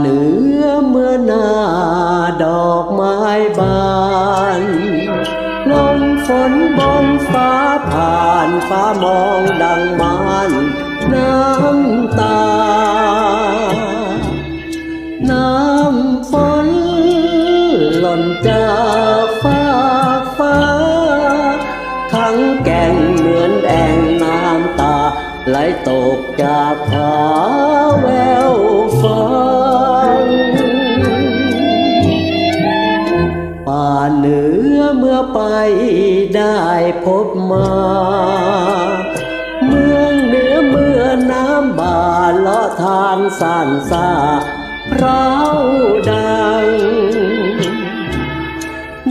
เหนือเมื่อหน้าดอกไม้บานลมฝนบนฟ้าผ่านฟ้ามองดังมานน้ำตา น้ำฝนหล่นจากฟ้าฟ้า ทั้งแก่งเหมือนแอ่งน้ำตา ไหลตกจากผาแววฟัง เหนือเมื่อไปได้พบมา เมืองเหนือเมื่อน้ำบาเลาะทางสานซาเราดัง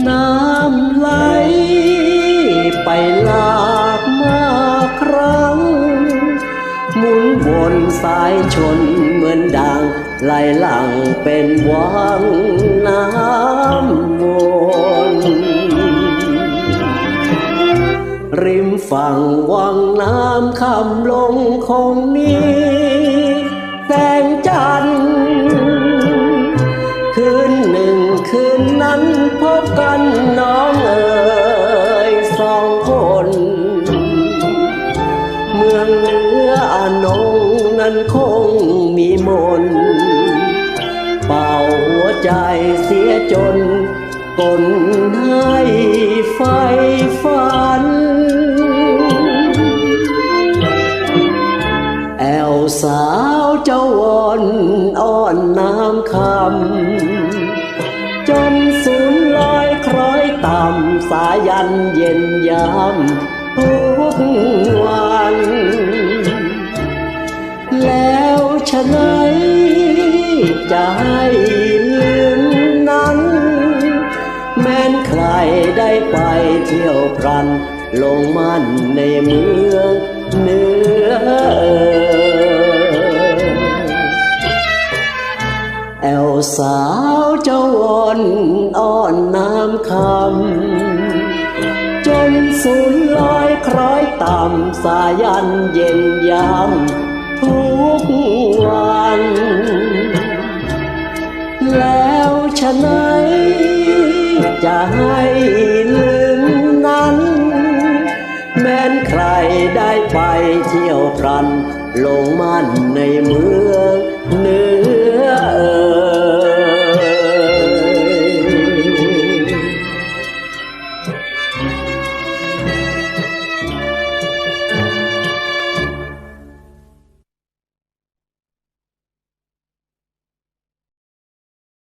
น้ำไหลไปหลากมาครั้ง หมุนวนสายชนเหมือนดังไหลหลังเป็นวังน้ำ ฝั่งวังน้ำคำลงคงมีแสงจันทร์คืนหนึ่งคืนนั้นพบกันน้องเอ๋ยสองคน เมืองเหนืออนงนั้นคงมีมน เป่าหัวใจเสียจนกลให้ไฟฝัน สาวเจ้าวอนอ้อนน้ำคำจนสูญลอยคล้อยต่ำสายันเย็นยามทุกวัน แล้วฉะไหนจะให้ลืมนั้น แม้นใครได้ไปเที่ยวพรันลงมันในเมืองเหนือ อ้อนน้ำคำจนสูญลอยคล้อยต่ำสายันเย็นยามทุกวัน แล้วฉะไหนจะให้ลืมนั้น แม้นใครได้ไปเที่ยวพรันลงมันในเมือง